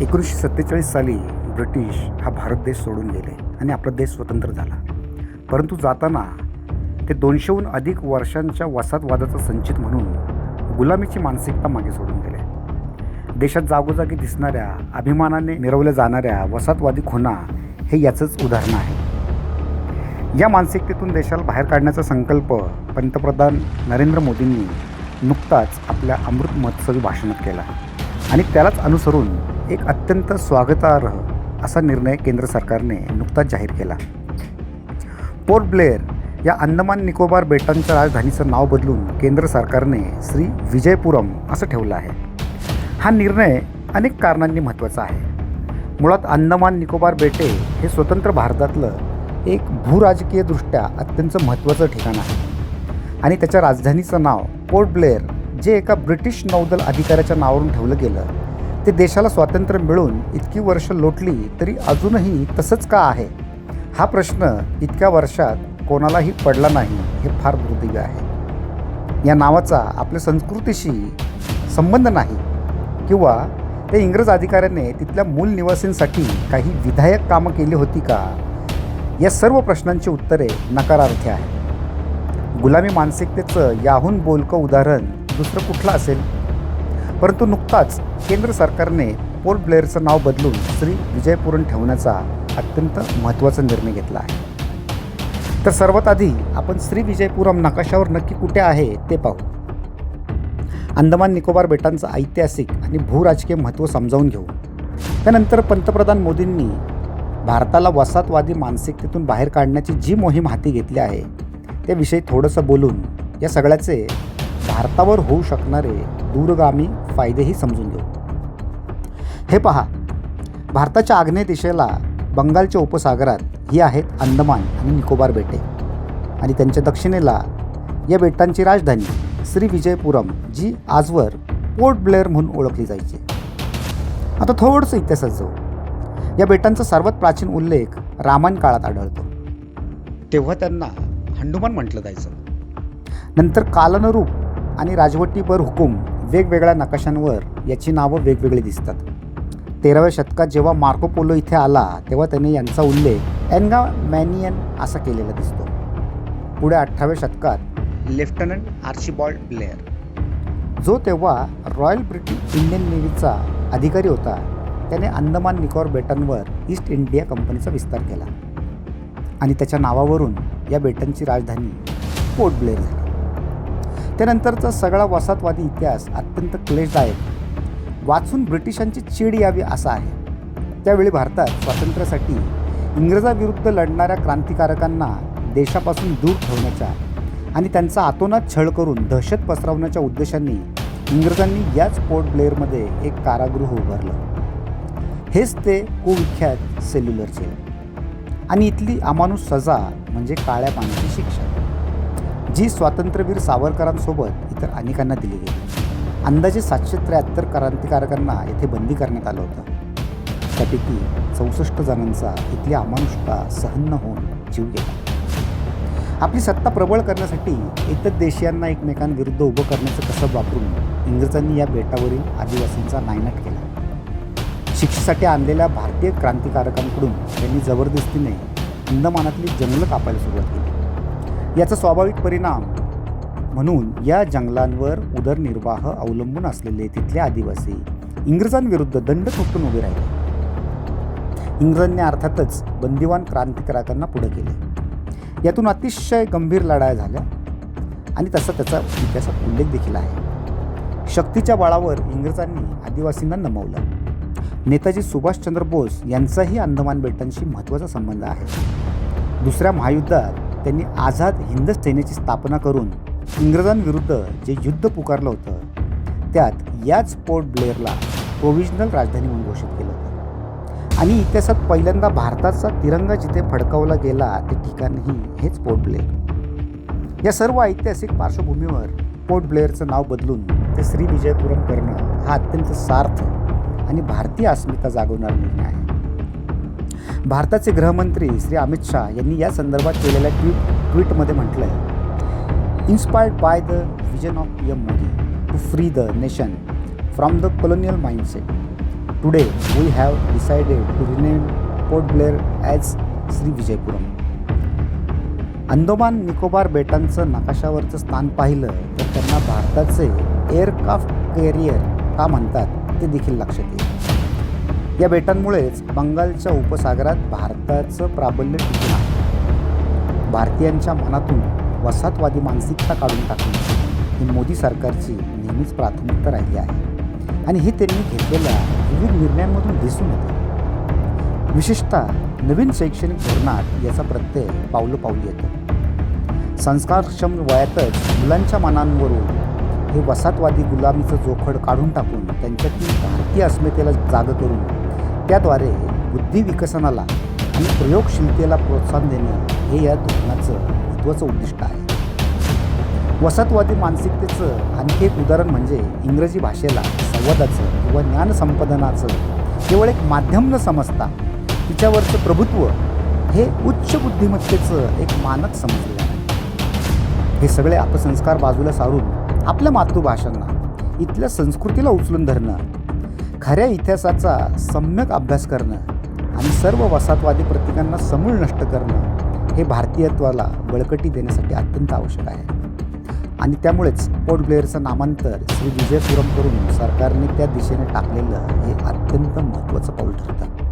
एकोणीसशे सत्तेचाळीस साली ब्रिटिश हा भारत देश सोडून गेले आणि आपला देश स्वतंत्र झाला. परंतु जाताना ते दोनशेहून अधिक वर्षांच्या वसाहतवादाचा संचित म्हणून गुलामीची मानसिकता मागे सोडून गेले. देशात जागोजागी दिसणाऱ्या अभिमानाने मिरवल्या जाणाऱ्या वसाहतवादी खुणा हे याचंच उदाहरण आहे. या मानसिकतेतून देशाला बाहेर काढण्याचा संकल्प पंतप्रधान नरेंद्र मोदींनी नुकताच आपल्या अमृत महोत्सवी भाषणात केला आणि त्यालाच अनुसरून एक अत्यंत स्वागतार्ह असा निर्णय केंद्र सरकारने नुकताच जाहीर केला. पोर्ट ब्लेअर या अंदमान निकोबार बेटांच्या राजधानीचं नाव बदलून केंद्र सरकारने श्री विजयपुरम असं ठेवलं आहे. हा निर्णय अनेक कारणांनी महत्त्वाचा आहे. मुळात अंदमान निकोबार बेटे हे स्वतंत्र भारतातलं एक भूराजकीयदृष्ट्या अत्यंत महत्त्वाचं ठिकाण आहे. आणि त्याच्या राजधानीचं नाव पोर्ट ब्लेअर जे एका ब्रिटिश नौदल अधिकाऱ्याच्या नावावरून ठेवलं गेलं ते देशाला स्वातंत्र्य मिळून इतकी वर्ष लोटली तरी अजूनही तसंच का आहे? हा प्रश्न इतक्या वर्षात कोणालाही पडला नाही हे फार दुर्दैव आहे. या नावाचा आपल्या संस्कृतीशी संबंध नाही किंवा त्या इंग्रज अधिकाऱ्याने तिथल्या मूल निवासींसाठी काही विधायक कामं केली होती का? या सर्व प्रश्नांची उत्तरे नकारार्थी आहेत. गुलामी मानसिकतेचं याहून बोलकं उदाहरण दुसरं कुठलं असेल? परंतु नुकताच केंद्र सरकारने पोर्ट ब्लेअरचं नाव बदलून श्री विजयपुरण ठेवण्याचा अत्यंत महत्त्वाचा निर्णय घेतला आहे. तर सर्वात आधी आपण श्री विजयपुरम नकाशावर नक्की कुठे आहे ते पाहू. अंदमान निकोबार बेटांचं ऐतिहासिक आणि भूराजकीय महत्त्व समजावून घेऊ. त्यानंतर पंतप्रधान मोदींनी भारताला वसाहतवादी मानसिकतेतून बाहेर काढण्याची जी मोहीम हाती घेतली आहे त्याविषयी थोडंसं बोलून या सगळ्याचे भारतावर होऊ शकणारे दूरगामी फायदेही समजून घेऊ. हे पहा भारताच्या आग्नेय दिशेला बंगालच्या उपसागरात ही आहेत अंदमान आणि निकोबार बेटे. आणि त्यांच्या दक्षिणेला या बेटांची राजधानी श्री विजयपुरम जी आजवर पोर्ट ब्लेअर म्हणून ओळखली जायची. आता थोडंसं इतिहासात जाऊ. या बेटांचा सर्वात प्राचीन उल्लेख रामायण काळात आढळतो. तेव्हा त्यांना हंडुमान म्हटलं जायचं. नंतर कालनरूप आणि राजवटीवर हुकूम वेगवेगळ्या नकाशांवर याची नावं वेगवेगळी दिसतात. तेराव्या शतकात जेव्हा मार्को पोलो इथे आला तेव्हा त्याने यांचा उल्लेख एनगा मॅनियन असा केलेला दिसतो. पुढे अठराव्या शतकात लेफ्टनंट आर्चिबॉल्ड ब्लेअर. जो तेव्हा रॉयल ब्रिटिश इंडियन नेव्हीचा अधिकारी होता त्याने अंदमान निकोबार बेटांवर ईस्ट इंडिया कंपनीचा विस्तार केला. आणि त्याच्या नावावरून या बेटांची राजधानी पोर्ट ब्लेअर झाली. त्यानंतरचा सगळा वसाहतवादी इतिहास अत्यंत क्लेशदायक. वाचून ब्रिटिशांची चीड यावी असा आहे. त्यावेळी भारतात स्वातंत्र्यासाठी इंग्रजाविरुद्ध लढणाऱ्या क्रांतिकारकांना देशापासून दूर ठेवण्याच्या आणि त्यांचा आतोनात छळ करून दहशत पसरवण्याच्या उद्देशाने इंग्रजांनी याच पोर्ट ब्लेअरमध्ये एक कारागृह उभारलं. हेच ते कुविख्यात सेल्युलर जेल आणि इथली अमानुष सजा म्हणजे काळ्या पाण्याची शिक्षा. जी स्वातंत्र्यवीर सावरकरांसोबत इतर अनेकांना दिली गेली. अंदाजे सातशे त्र्याहत्तर क्रांतिकारकांना येथे बंदी करण्यात आलं होतं. त्यापैकी चौसष्ट जणांचा इथली अमानुषता सहन न होऊन जीव गेला. आपली सत्ता प्रबळ करण्यासाठी इतर देशीयांना एकमेकांविरुद्ध उभं करण्याचं कसब वापरून इंग्रजांनी या बेटावरील आदिवासींचा नायनाट केला. शिक्षेसाठी आणलेल्या भारतीय क्रांतिकारकांकडून त्यांनी जबरदस्तीने अंदमानातली जंगलं कापायला सुरुवात केली. याचा स्वाभाविक परिणाम म्हणून या जंगलांवर उदरनिर्वाह अवलंबून असलेले तिथले आदिवासी इंग्रजांविरुद्ध दंड ठोकून उभे राहिले. इंग्रजांनी अर्थातच बंदिवान क्रांतिकारकांना पुढे केले यातून अतिशय गंभीर लढाया झाल्या आणि तसा त्याचा इतिहासात उल्लेख देखील आहे. शक्तीच्या बळावर इंग्रजांनी आदिवासींना नमवलं. नेताजी सुभाषचंद्र बोस यांचाही अंदमान बेटांशी महत्त्वाचा संबंध आहे. दुसऱ्या महायुद्धात त्यांनी आझाद हिंद सेनेची स्थापना करून इंग्रजांविरुद्ध जे युद्ध पुकारलं होतं त्यात याच पोर्ट ब्लेअरला प्रोव्हिजनल राजधानी म्हणून घोषित केलं होतं. आणि इतिहासात पहिल्यांदा भारताचा तिरंगा जिथे फडकावला गेला ते ठिकाणही हेच पोर्ट ब्लेअर. या सर्व ऐतिहासिक पार्श्वभूमीवर पोर्ट ब्लेअरचं नाव बदलून ते श्री विजयपुरम करणं हा अत्यंत सार्थ आणि भारतीय अस्मिता जागवणारा निर्णय आहे. भारताचे गृहमंत्री श्री अमित शाह यांनी या संदर्भात केलेल्या ट्विट ट्विटमध्ये म्हटलं आहे inspired by the vision of P M Modi to free the nation from the colonial mindset today we have decided to rename Port Blair as Shri Vijayapuram Andaman Nicobar बेटांचं नकाशावरचं स्थान पाहिलं तर त्यांना भारताचे एअरक्राफ्ट कॅरियर का म्हणतात ते देखील लक्षात येईल. या बेटांमुळेच बंगालच्या उपसागरात भारताचं प्राबल्य टिकून आहे. भारतीयांच्या मनातून वसाहतवादी मानसिकता काढून टाकणे ही मोदी सरकारची नेहमीच प्राथमिकता राहिली आहे. आणि हे त्यांनी घेतलेल्या विविध निर्णयांमधून दिसून येते. विशेषतः नवीन शैक्षणिक धोरणात याचा प्रत्यय पावलं पावली येतो. संस्कारक्षम वयातच मुलांच्या मनांवरून हे वसाहतवादी गुलामीचं जोखड काढून टाकून त्यांच्यातील भारतीय अस्मितेला जाग करून त्याद्वारे बुद्धी विकसनाला आणि प्रयोगशीलतेला प्रोत्साहन देणे हे या धोरणाचं महत्त्वाचं उद्दिष्ट आहे. वसतवादी मानसिकतेचं आणखी एक उदाहरण म्हणजे इंग्रजी भाषेला संवादाचं किंवा ज्ञानसंपादनाचं केवळ एक माध्यम न समजता तिच्यावरचं प्रभुत्व हे उच्च बुद्धिमत्तेचं एक मानक समजलेलं आहे. हे सगळे अपसंस्कार बाजूला सारून आपल्या मातृभाषांना इथल्या संस्कृतीला उचलून धरणं खऱ्या इतिहासाचा सम्यक अभ्यास करणं आणि सर्व वसाहतवादी प्रतीकांना समूळ नष्ट करणं हे भारतीयत्वाला बळकटी देण्यासाठी अत्यंत आवश्यक आहे. आणि त्यामुळेच पोर्ट ब्लेअरचं नामांतर श्री विजयपुरम करून सरकारने त्या दिशेने टाकलेलं हे अत्यंत महत्त्वाचं पाऊल ठरतं.